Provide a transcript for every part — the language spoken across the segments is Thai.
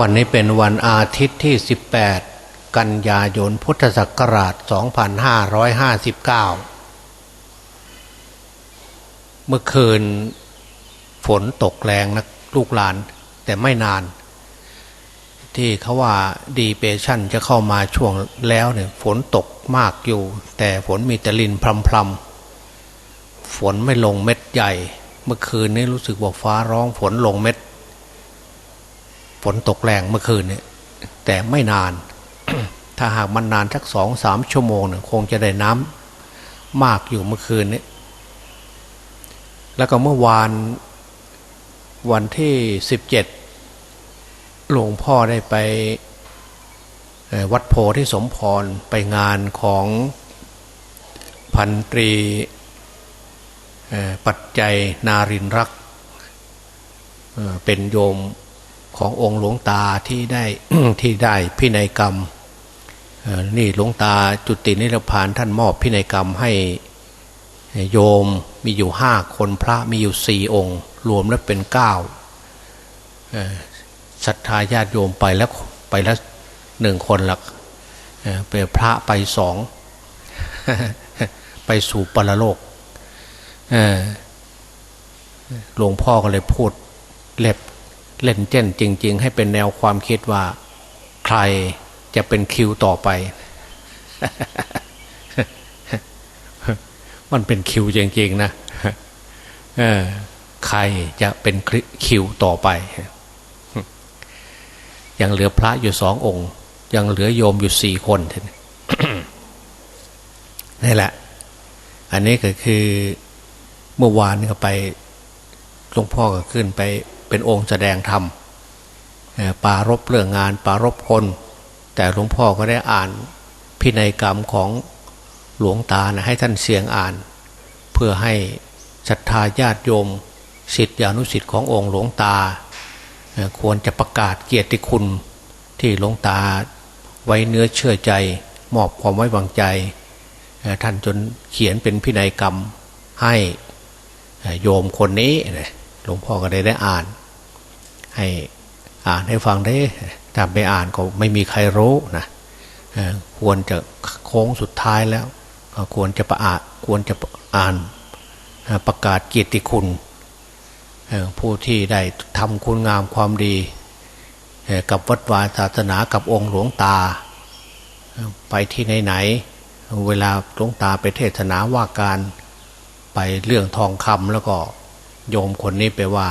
วันนี้เป็นวันอาทิตย์ที่ 18 กันยายนพุทธศักราช 2559 เมื่อคืนฝนตกแรงนะลูกหลาน แต่ไม่นาน ที่เขาว่าดีเปชั่นจะเข้ามาช่วงแล้วเนี่ยฝนตกมากอยู่ แต่ฝนมีแต่ลินพรำๆฝนไม่ลงเม็ดใหญ่ เมื่อคืนนี้รู้สึกว่าฟ้าร้องฝนลงเม็ด ฝนตกแรงเมื่อคืนเนี่ยแต่ไม่นาน ถ้าหากมันนานสักสองสามชั่วโมงเนี่ยคงจะได้น้ำมากอยู่เมื่อคืนนี้แล้วก็เมื่อวานวันที่สิบเจ็ดหลวงพ่อได้ไปวัดโพธิสมพรไปงานของพันตรีปัจจัยนารินรัก เป็นโยม ขององค์หลวงตาที่ได้ที่ได้พินัยกรรมนี่หลวงตาจุตินิรพานท่านมอบพินัยกรรมให้โยมมีอยู่ห้าคนพระมีอยู่สี่องค์ รวมแล้วเป็นเก้าศรัทธาญาติโยมไปแล้วไปแล้วหนึ่งคนละเป็นพระไปสองไปสู่ปรโลกหลวงพ่อก็เลยพูดเล็บ เล่นเจนจริง ๆ ให้เป็นแนวความคิดว่า ใครจะเป็นคิวต่อไป มันเป็นคิวจริง ๆ นะใครจะเป็นคิวต่อไป ยังเหลือพระอยู่สององค์ ยังเหลือโยมอยู่สี่คนนี่แหละ อันนี้ก็คือเมื่อวานก็ไปหลวงพ่อก็ขึ้นไป เป็นองค์แสดงธรรมปารบเรื่องงานปารบคน แต่หลวงพ่อก็ได้อ่านพินัยกรรมของหลวงตานะให้ท่านเสียงอ่าน เพื่อให้ศรัทธาญาติโยมสิทธิอนุสิทธิ์ขององค์หลวงตา ควรจะประกาศเกียรติคุณที่หลวงตาไว้เนื้อเชื่อใจ มอบความไว้วางใจ ท่านจนเขียนเป็นพินัยกรรมให้โยมคนนี้หลวงพ่อก็ได้ได้อ่าน ให้อ่านให้ฟังได้ถ้าไม่อ่านก็ไม่มีใครรู้นะควรจะโค้งสุดท้ายแล้วควรจะประอาควรจะอ่านประกาศเกียรติคุณผู้ที่ได้ทำคุณงามความดี กับวัดวาศาสนากับองค์หลวงตา ไปที่ไหนๆเวลาหลวงตาไปเทศนาว่าการไปเรื่องทองคำแล้วก็โยมคนนี้ไปว่า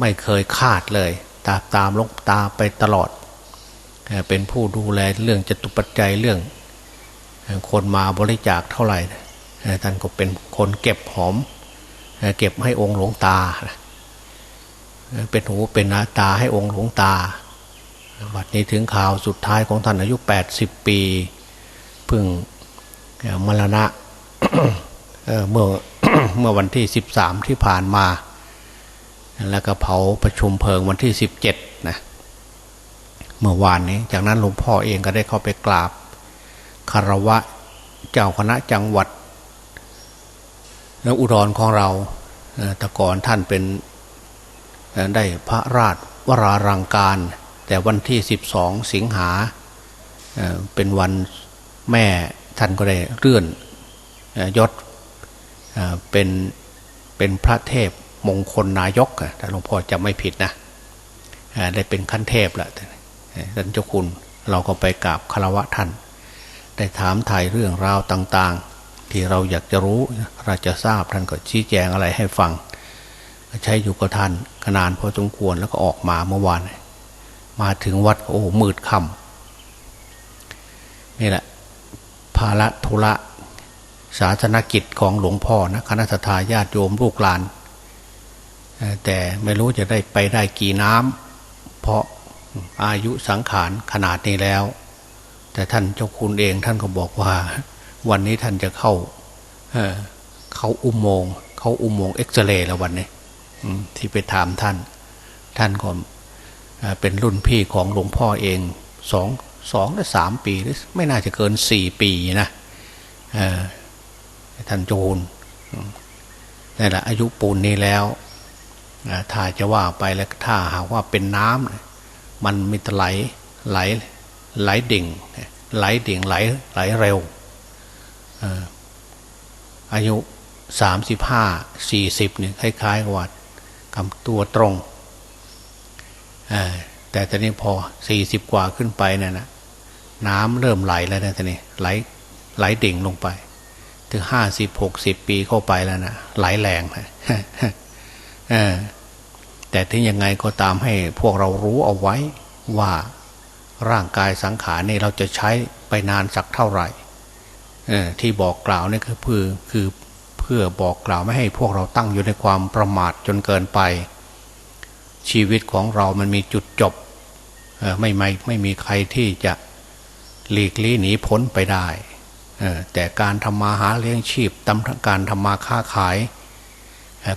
ไม่เคยคาดเลย ตามตามลงตาไปตลอด เป็นผู้ดูแลเรื่องจตุปัจจัยเรื่อง คนมาบริจาคเท่าไหร่ท่านก็เป็นคนเก็บหอม เก็บให้องค์หลวงตา เป็นหูเป็นตาให้องค์หลวงตาบัดนี้ถึงข่าวสุดท้ายของท่านอายุ 80 ปีพึ่งมรณะเมื่อเมื่อวันที่สิบสามที่ผ่านมา แล้วก็เผาประชุมเพลิงวันที่สิบเจ็ดนะเมื่อวานนี้ จากนั้นหลวงพ่อเองก็ได้เข้าไปกราบคารวะเจ้าคณะจังหวัดอุดรของเราแต่ก่อนท่านเป็นได้พระราชวรารังการ แต่วันที่สิบสองสิงหาเป็นวันแม่ท่านก็ได้เลื่อนยศเป็นเป็นพระเทพ มงคลนายกถ้าหลวงพ่อจะไม่ผิดนะได้เป็นขั้นเทพแล้วท่านเจ้าคุณเราก็ไปกราบคารวะท่าน ได้ถามถ่ายเรื่องราวต่างๆ ที่เราอยากจะรู้เราจะทราบท่านก็ชี้แจงอะไรให้ฟัง ใช้อยู่กับท่านขนานพอสมควรแล้วก็ออกมาเมื่อวาน มาถึงวัดโอ้มืดค่ำนี่แหละภาระธุระศาสนกิจของหลวงพ่อนะคณะทาญาติโยมลูกหลาน แต่ไม่รู้จะได้ไปได้กี่น้ำเพราะอายุสังขารขนาดนี้แล้ว แต่ท่านเจ้าคุณเองท่านก็บอกว่า วันนี้ท่านจะเข้าเขาอุโมงเขาอุโมงเอ็กซเรย์แล้ววันนี้ที่ไปถามท่าน ท่านก็เป็นรุ่นพี่ของหลวงพ่อเองสองสองหรือสามปีหรือไม่น่าจะเกินสี่ปีนะท่านโจนนี่แหละอายุปูนนี้แล้ว ถ้าจะว่าไปแล้วถ้าหากว่าเป็นน้ำมันมีแต่ไหลไหลไหลดิ่งไหลดิ่งไหลไหลเร็วอายุสามสิบห้าสี่สิบเนี่ยคล้ายๆกับว่าคำตัวตรงแต่ตอนนี้พอสี่สิบกว่าขึ้นไปเนี่ยนะน้ำเริ่มไหลแล้วนะตอนนี้ไหลไหลดิ่งลงไป ถึงห้าสิบหกสิบปีเข้าไปแล้วนะไหลแรงนะ แต่ถึงยังไงก็ตามให้พวกเรารู้เอาไว้ว่าร่างกายสังขารนี่เราจะใช้ไปนานสักเท่าไหร่ที่บอกกล่าวนี่คือเพื่อคือเพื่อบอกกล่าวไม่ให้พวกเราตั้งอยู่ในความประมาทจนเกินไป ชีวิตของเรามันมีจุดจบไม่ไม่ไม่มีใครที่จะหลีกลี่หนีพ้นไปได้แต่การทำมาหาเลี้ยงชีพตำการทำมาค้าขาย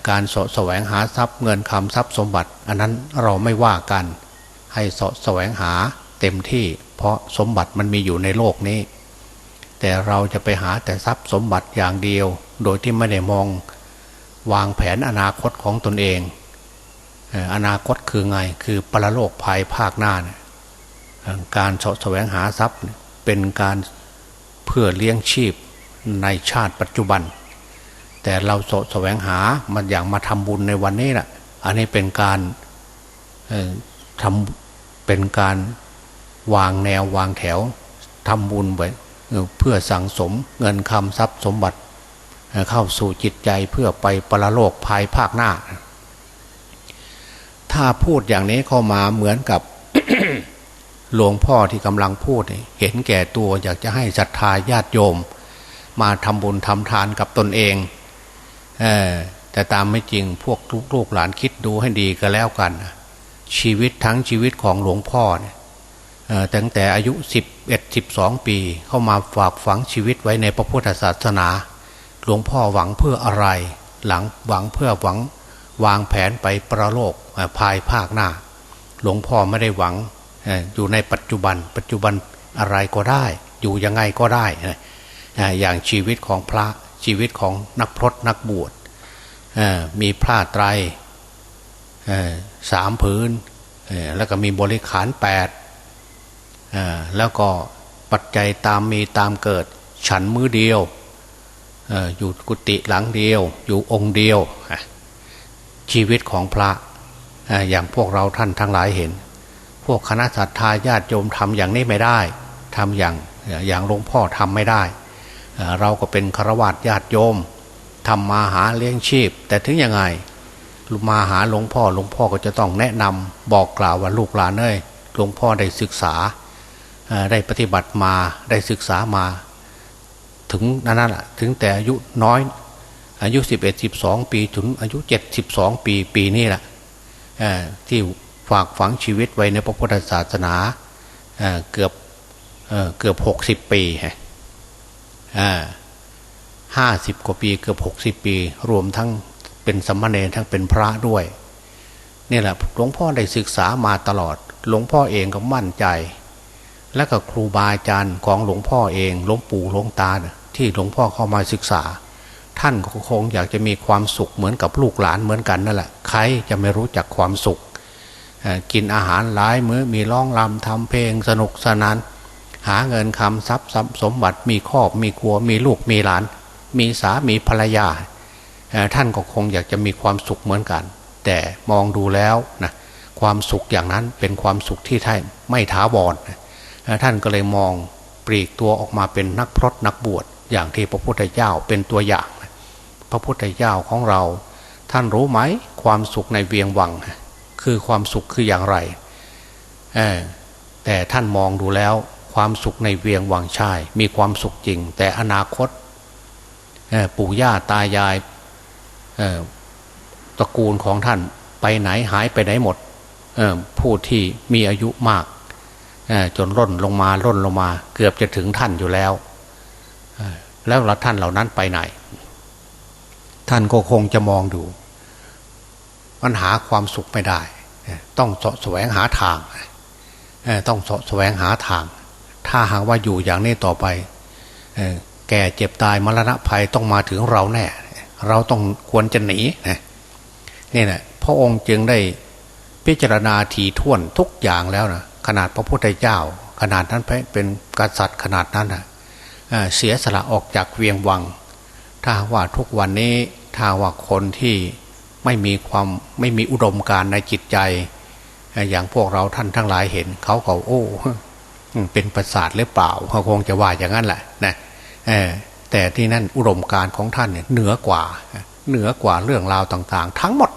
การสแสวงหาทรัพย์เงินคำทรัพย์สมบัติ อันนั้นเราไม่ว่ากัน ให้สแสวงหาเต็มที่ เพราะสมบัติมันมีอยู่ในโลกนี้ แต่เราจะไปหาแต่ทรัพย์สมบัติอย่างเดียว โดยที่ไม่ได้มองวางแผนอนาคตของตนเอง อนาคตคือไงคือปรโลกภายภาคหน้านการสแสวงหาทรัพย์เป็นการเพื่อเลี้ยงชีพในชาติปัจจุบัน แต่เราสแสวงหามันอย่างมาทำบุญในวันนี้แหละอันนี้เป็นการเอ่อทำเป็นการวางแนววางแถวทำบุญไว้เพื่อสั่งสมเงินคำทรัพย์สมบัติ เข้าสู่จิตใจเพื่อไปปรโลกภายภาคหน้า ถ้าพูดอย่างนี้เข้ามาเหมือนกับหลวงพ่อที่กำลังพูดเห็นแก่ตัวอยากจะให้ศรัทธาญาติโยม มาทำบุญทำทานกับตนเอง แต่ตามไม่จริงพวกลูกหลานคิดดูให้ดีก็แล้วกัน ชีวิตทั้งชีวิตของหลวงพ่อเนี่ยตั้งแต่อายุสิบเอ็ดสิบสองปี เข้ามาฝากฝังชีวิตไว้ในพระพุทธศาสนา หลวงพ่อหวังเพื่ออะไร หลังหวังเพื่อหวังวางแผนไปประโลกภายภาคหน้า หลวงพ่อไม่ได้หวังอออยู่ในปัจจุบัน ปัจจุบันอะไรก็ได้ อยู่ยังไงก็ได้ อย่างชีวิตของพระ ชีวิตของนักพรตนักบวชมีพระไตรสามผืนแล้วก็มีบริขารแปดแล้วก็ปัจจัยตามมีตามเกิด ฉันมือเดียวออยู่กุฏิหลังเดียว อยู่องค์เดียว ชีวิตของพระเอ่ออย่างพวกเราท่านทั้งหลายเห็น พวกคณะสัตยาญาติโยมทำอย่างนี้ไม่ได้ทำอย่างอย่างหลวงพ่อทำไม่ได้ เราก็เป็นฆราวาสญาติโยมทำมาหาเลี้ยงชีพ แต่ถึงยังไงมาหาหลวงพ่อหลวงพ่อก็จะต้องแนะนำบอกกล่าวว่าลูกหลานเอ้ยหลวงพ่อได้ศึกษาได้ปฏิบัติมาได้ศึกษามา ถึงนั่นแหละถึงแต่อายุน้อยอายุสิบเอ็ดสิบสองปีถึงอายุเจ็ดสิบสองปีปีนี้แหละที่ฝากฝังชีวิตไว้ในพระพุทธศาสนาเกือบเกือบหกสิบปีฮะ ห้าสิบกว่าปีเกือบหกสิบปี รวมทั้งเป็นสัมมาเนรทั้งเป็นพระด้วยนี่แหละหลวงพ่อได้ศึกษามาตลอด หลวงพ่อเองก็มั่นใจ และก็ครูบาอาจารย์ของหลวงพ่อเองหลวงปู่หลวงตาที่หลวงพ่อเข้ามาศึกษา ท่านก็คงอยากจะมีความสุขเหมือนกับลูกหลานเหมือนกันนั่นแหละใครจะไม่รู้จักความสุขกินอาหารหลายมื้อมีร้องรำทำเพลงสนุกสนาน หาเงินคำทรัพย์สมบัติมีครอบมีครัวมีลูกมีหลาน มีสามีภรรยา ท่านก็คงอยากจะมีความสุขเหมือนกัน แต่มองดูแล้วนะความสุขอย่างนั้นเป็นความสุขที่ท่านไม่ถาวรนะเอ่อท่านก็เลยมองปลีกตัวออกมาเป็นนักพรตนักบวชอย่างที่พระพุทธเจ้าเป็นตัวอย่าง พระพุทธเจ้าของเรา ท่านรู้ไหมความสุขในเวียงวัง คือความสุขคืออย่างไรแต่ท่านมองดูแล้ว ความสุขในเวียงวังชาย มีความสุขจริง แต่อนาคตปู่ย่าตายายตระกูลของท่านไปไหนหายไปไหนหมดผู้ที่มีอายุมากจนร่นลงมาร่นลงมา เกือบจะถึงท่านอยู่แล้วแล้วละท่านเหล่านั้นไปไหน ท่านก็คงจะมองดูมันหาความสุขไม่ได้ ต้องสะแสวงหาทาง ต้องสะแสวงหาทาง ถ้าหากว่าอยู่อย่างนี้ต่อไปแก่เจ็บตายมรณะภัยต้องมาถึงเราแน่ เราต้องควรจะหนีนะนี่แหละพระองค์จึงได้พิจารณาทีท่วนทุกอย่างแล้วนะขนาดพระพุทธเจ้า ขนาดนั้นเป็นกษัตริย์ขนาดนั้นนะเสียสละออกจากเวียงวัง ถ้าว่าทุกวันนี้ถ้าว่าคนที่ไม่มีความไม่มีอุดมการในจิตใจ อย่างพวกเราท่านทั้งหลายเห็น เขาก็โอ้ เป็นประสาทหรือเปล่าเขาคงจะว่าอย่างนั้นแหละนะแต่ที่นั่นอุดมการของท่านเนี่ยเหนือกว่า เหนือกว่าเรื่องราวต่าง ๆ ทั้งหมด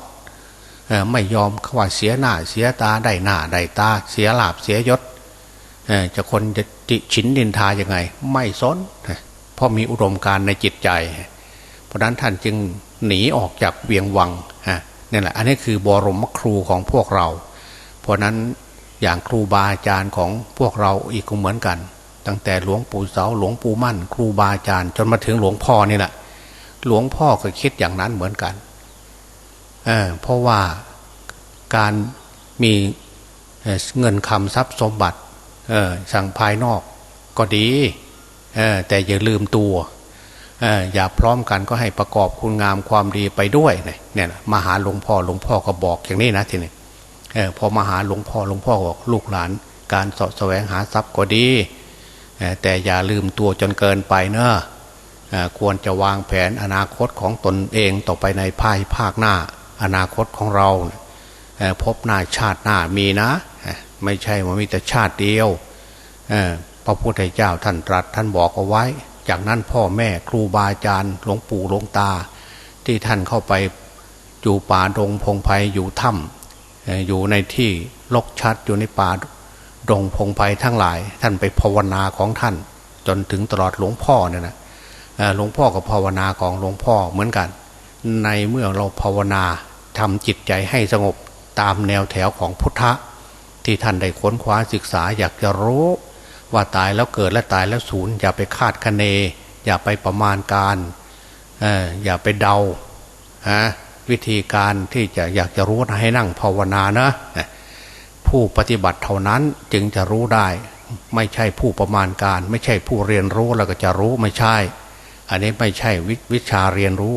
ไม่ยอมว่าเสียหน้าเสียตาได้หน้าได้ตา เสียลาบเสียยศจะคนจะติฉินดินทายังไง ไม่สนเพราะมีอุดมการในจิตใจ เพราะนั้นท่านจึงหนีออกจากเวียงวังนี่แหละอันนี้คือบรมครูของพวกเรา เพราะนั้น อย่างครูบาอาจารย์ของพวกเราอีกก็เหมือนกัน ตั้งแต่หลวงปู่เสาหลวงปู่มั่น ครูบาอาจารย์จนมาถึงหลวงพ่อนี่แหละหลวงพ่อก็คิดอย่างนั้นเหมือนกันเเพราะว่าการมีเงินคำทรัพย์สมบัติสั่งภายนอกก็ดีแต่อย่าลืมตัวอย่าพร้อมกันก็ให้ประกอบคุณงามความดีไปด้วยเนี่ยมาหาหลวงพ่อหลวงพ่อก็บอกอย่างนี้นะทีนี้ พอมาหาหลวงพ่อหลวงพ่อบอกลูกหลาน การสะแสวงหาทรัพย์ก็ดี แต่อย่าลืมตัวจนเกินไปเนอะควรจะวางแผนอนาคตของตนเองต่อไปในภายภาคหน้า อนาคตของเรา พบหน้าชาติหน้ามีนะ ไม่ใช่ว่ามีแต่ชาติเดียวพระพุทธเจ้าท่านตรัสท่านบอกเอาไว้ จากนั้นพ่อแม่ครูบาอาจารย์หลวงปู่หลวงตา ที่ท่านเข้าไปอยู่ป่าดงพงไพ่อยู่ถ้ำ อยู่ในที่ลกชัดอยู่ในป่าดงพงไพ่ทั้งหลาย ท่านไปภาวนาของท่าน จนถึงตลอดหลวงพ่อเนี่ยนะหลวงพ่อกับภาวนาของหลวงพ่อเหมือนกัน ในเมื่อเราภาวนาทำจิตใจให้สงบตามแนวแถวของพุทธะ ที่ท่านได้ค้นคว้าศึกษาอยากจะรู้ ว่าตายแล้วเกิดและตายแล้วสูญอย่าไปคาดคะเน อย่าไปประมาณการอย่าไปเดาฮะ วิธีการที่จะอยากจะรู้ให้นั่งภาวนานะ ผู้ปฏิบัติเท่านั้นจึงจะรู้ได้ ไม่ใช่ผู้ประมาณการ ไม่ใช่ผู้เรียนรู้แล้วก็จะรู้ไม่ใช่ อันนี้ไม่ใช่ววิชาเรียนรู้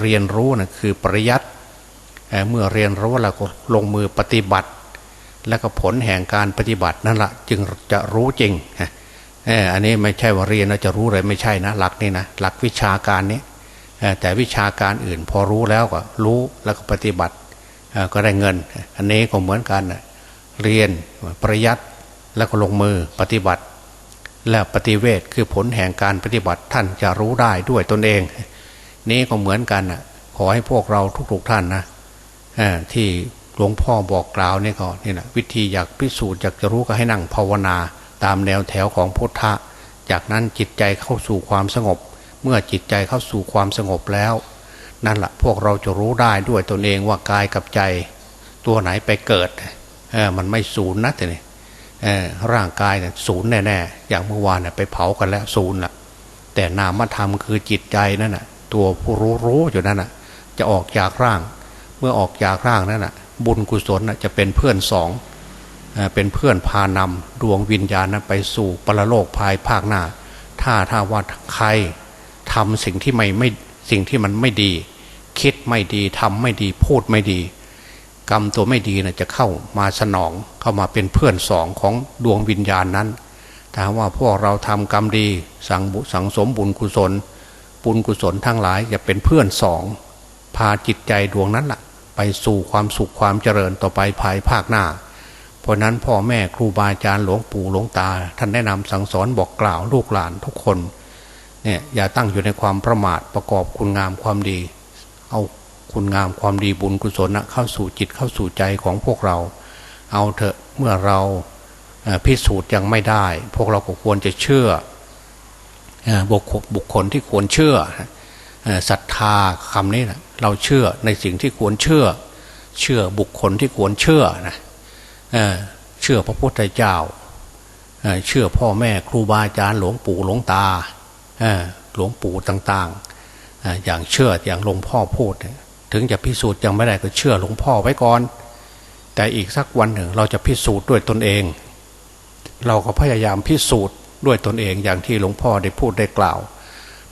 เรียนรู้นะคือปริยัติเมื่อเรียนรู้แล้วก็ลงมือปฏิบัติ แล้วก็ผลแห่งการปฏิบัตินั่นแหละจึงจะรู้จริงอันนี้ไม่ใช่ว่าเรียนแล้วจะรู้เลยไม่ใช่นะ หลักนี่นะหลักวิชาการนี้ แต่วิชาการอื่นพอรู้แล้วก็รู้แล้วก็ปฏิบัติก็ได้เงิน อันนี้ก็เหมือนกันเรียนประยัดแล้วก็ลงมือปฏิบัติ และปฏิเวทคือผลแห่งการปฏิบัติท่านจะรู้ได้ด้วยตนเอง นี้ก็เหมือนกันขอให้พวกเราทุกๆท่านนะที่หลวงพ่อบอกกล่าวนี่ก็นี่นะวิธีอยากพิสูจน์อยากจะรู้ก็ให้นั่งภาวนา ตามแนวแถวของพุทธะ จากนั้นจิตใจเข้าสู่ความสงบ เมื่อจิตใจเข้าสู่ความสงบแล้ว นั่นแหละพวกเราจะรู้ได้ด้วยตนเองว่ากายกับใจ ตัวไหนไปเกิดเออมันไม่ศูนย์นะแต่นี่ร่างกายเนี่ยศูนย์แน่ๆอย่างเมื่อวานเนี่ยไปเผากันแล้วศูนย์ละแต่นามธรรมคือจิตใจนั่นน่ะตัวผู้รู้รู้อยู่นั่นน่ะจะออกจากร่าง เมื่อออกจากร่างนั้นนะบุญกุศลจะเป็นเพื่อนสองเป็นเพื่อนพานำดวงวิญญาณนั้นไปสู่ปรโลกภายภาคหน้า ถ้าถ้าว่าใคร ทำสิ่งที่ไม่ไม่สิ่งที่มันไม่ดี คิดไม่ดีทำไม่ดีพูดไม่ดี กรรมตัวไม่ดีนะจะเข้ามาสนองเข้ามาเป็นเพื่อนสองของดวงวิญญาณนั้นถ้าว่าพวกเราทำกรรมดีสังสังสมบุญกุศล บุญกุศลทั้งหลายจะเป็นเพื่อนสองพาจิตใจดวงนั้นละ่ะ ไปสู่ความสุขความเจริญต่อไปภายภาคหน้า เพราะนั้นพ่อแม่ครูบาอาจารย์หลวงปู่หลวงตา ท่านแนะนำสั่งสอนบอกกล่าวลูกหลานทุกคน เนี่ยอย่าตั้งอยู่ในความประมาทประกอบคุณงามความดี เอาคุณงามความดีบุญกุศลนะเข้าสู่จิตเข้าสู่ใจของพวกเรา เอาเถอะเมื่อเราพิสูจน์ยังไม่ได้ พวกเราก็ควรจะเชื่อบุคคลที่ควรเชื่อศรัทธาคำนี้นะเราเชื่อในสิ่งที่ควรเชื่อ เชื่อบุคคลที่ควรเชื่อนะเชื่อพระพุทธเจ้าเชื่อพ่อแม่ครูบาอาจารย์หลวงปู่หลวงตา หลวงปู่ต่างๆ อย่างเชื่ออย่างหลวงพ่อพูด ถึงจะพิสูจน์ยังไม่ได้ก็เชื่อหลวงพ่อไว้ก่อน แต่อีกสักวันหนึ่งเราจะพิสูจน์ด้วยตนเอง เราก็พยายามพิสูจน์ด้วยตนเองอย่างที่หลวงพ่อได้พูดได้กล่าว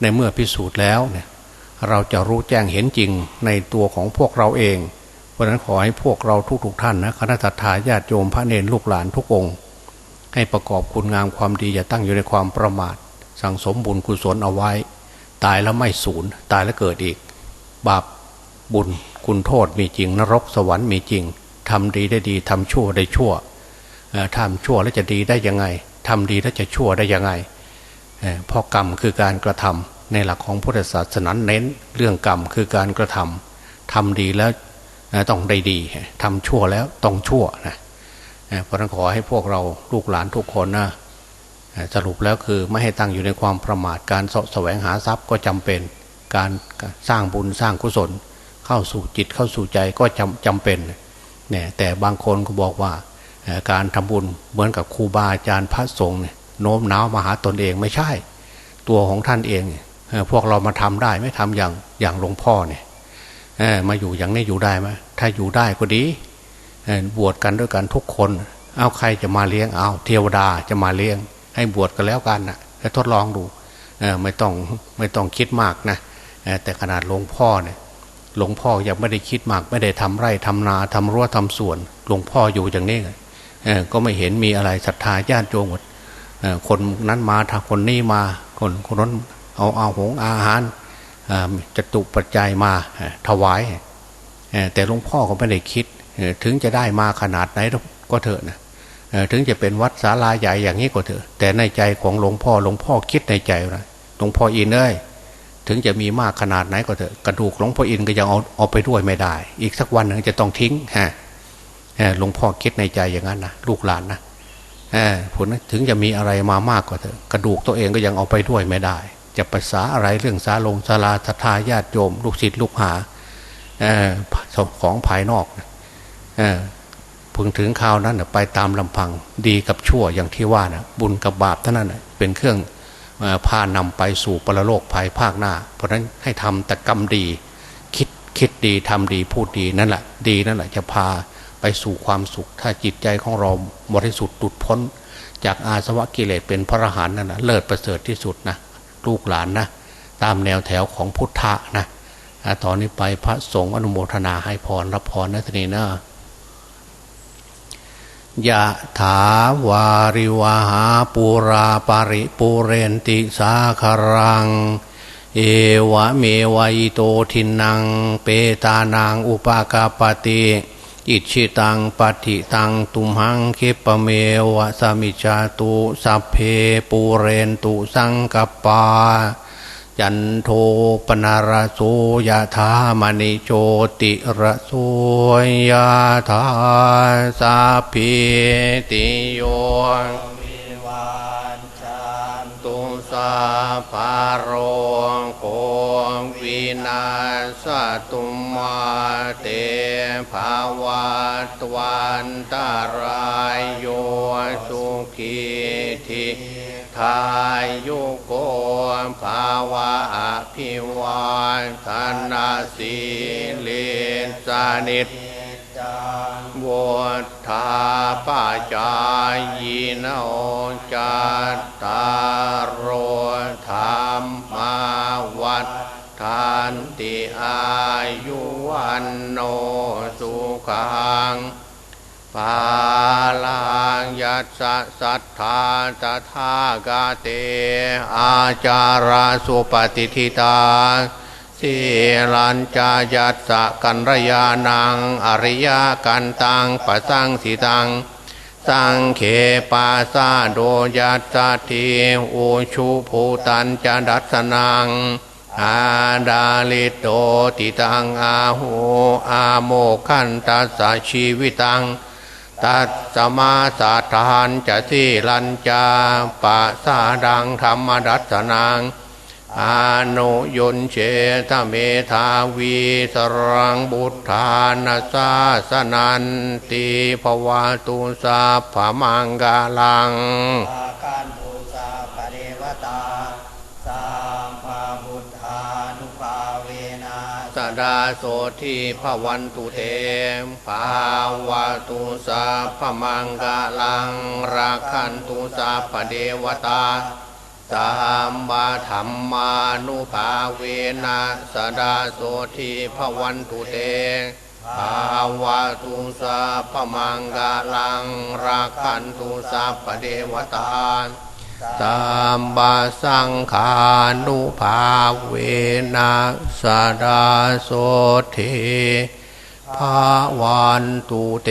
ในเมื่อพิสูจน์แล้วเนี่ยเราจะรู้แจ้งเห็นจริงในตัวของพวกเราเอง เพราะนั้นขอให้พวกเราทุกๆทท่านนะคณะทาญาติโยมพระเนรลูกหลานทุกองค์ ให้ประกอบคุณงามความดีอย่าตั้งอยู่ในความประมาท สั่งสมบุญกุศลเอาไว้ ตายแล้วไม่สูญตายแล้วเกิดอีก บาปบุญคุณโทษมีจริง นรกสวรรค์มีจริงทำดีได้ดีทำชั่วได้ชั่วทำชั่วแล้วจะดีได้ยังไงทำดีแล้วจะชั่วได้ยังไงเพราะกรรมคือการกระทำในหลักของพุทธศาสนาเน้น เรื่องกรรมคือการกระทำทำดีแล้วต้องได้ดีทำชั่วแล้วต้องชั่วนะเพราะนั้นขอให้พวกเราลูกหลานทุกคนนะ สรุปแล้วคือไม่ให้ตั้งอยู่ในความประมาทการสแสวงหาทรัพย์ก็จำเป็น การสร้างบุญสร้างกุศล เข้าสู่จิตเข้าสู่ใจก็จำจำเป็นเนี่ยแต่บางคนก็บอกว่าการทำบุญเหมือนกับครูบาอาจารย์พระสงฆ์เนี่ยโน้มน้าวมาหาตนเองไม่ใช่ ตัวของท่านเองพวกเรามาทำได้ไม่ทำอย่างอย่างหลวงพ่อเนี่ยมาอยู่อย่างนี้อยู่ได้ไหมถ้าอยู่ได้ก็ดีบวชกันด้วยกันทุกคน เอาใครจะมาเลี้ยงเอาเทวดาจะมาเลี้ยง ให้บวชกันแล้วกันนะให้ทดลองดูไม่ต้องไม่ต้องคิดมากนะแต่ขนาดหลวงพ่อเนี่ยหลวงพ่อยังไม่ได้คิดมาก ไม่ได้ทำไร่ทำนาทำรั้วทำสวนหลวงพ่ออยู่อย่างนี้ก็ไม่เห็นมีอะไรศรัทธาญาติโยมหมดคนนั้นมาถ้าคนนี้มาคนคนนั้นเอาเอาหงอาหารจตุปัจจัยมาถวายแต่หลวงพ่อก็ไม่ได้คิด ถึงจะได้มาขนาดไหนก็เถอะนะ ถึงจะเป็นวัดศาลาใหญ่อย่างนี้ก็เถอะ แต่ในใจของหลวงพ่อหลวงพ่อคิดในใจนะหลวงพ่ออินเอ้ยถึงจะมีมากขนาดไหนก็เถอะกระดูกหลวงพ่ออินก็ยังเอาเอาไปด้วยไม่ได้ อีกสักวันหนึ่งจะต้องทิ้งฮะหลวงพ่อคิดในใจอย่างนั้นนะลูกหลานนะผลถึงจะมีอะไรมามากก็เถอะกระดูกตัวเองก็ยังเอาไปด้วยไม่ได้ จะภาษาอะไรเรื่องสาลงสาลาททาญาติโยม ลูกศิษย์ลูกหาของภายนอก พึงถึงข่าวนั้นไปตามลำพังดีกับชั่วอย่างที่ว่านะบุญกับบาปเท่านั้นเป็นเครื่องพานำไปสู่ปรโลกภายภาคหน้า เพราะฉะนั้นให้ทำแต่กรรมดี คิดคิดดีทำดีพูดดีนั่นแหละดีนั่นแหละจะพาไปสู่ความสุข ถ้าจิตใจของเราบริสุทธิ์ตุดพ้น จากอาสวะกิเลสเป็นพระอรหันต์นั่นนะเลิศประเสริฐที่สุดนะลูกหลานนะตามแนวแถวของพุทธะนะตอนนี้ไปพระสงฆ์อนุโมทนาให้พรรับพรนะทีนี้นะ ยะถาวาริวหาปูราปาริปูเรนติสาคารัง เอวะเมวายโตทินัง เปตานางอุปากาปติอิชิตังปฏิตังตุมหังคิปเมวะสมิจาตุสัพเพปูเรนตุสังกปา จันโทปนารโสยธามณิโชติระโสยธาสาพิติโยวิวันจันตุสาภารโกวินาสตุมาเตภาวะตวันตารายโยสุขี ทายุโกภาวะอภิวานธนาสีเลนสานิจวุฒาปาจายโนจัตตารโรธรรมาวัฏทานติอายุวันโนสุขัง ปาลังยัสสัทธาตถากาเต อาจาราสุปฏิทิตาสีลัญจายัสสะกันรยานังอริยกันตังปะสังสิตัง สังเขปาซาโดยัสสทีอุชุภูตันจดัสนังอาดาลิโตติตังอาหูอาโมขันตัสสชีวิตัง ตัดสมาสาทานจะที่ลัญจาปะสาดังธรรมรัตนังอานุยนเชตเมธาวีสรังบุตธานาสาสนันติภวาตุสาภมังกาลัง ดาโสทีพวันตุเทมภาวะตุสาพมังกาลังราคันตุสาปเดวตาสามบาธรรมานุภาเวนะสดาโสทีพวันตุเตภาวะตุสัพพมังกาลังราคันตุสัพเทวตา ตามบาสังขานุภาเวนัสดาโสเทภาวันตุเต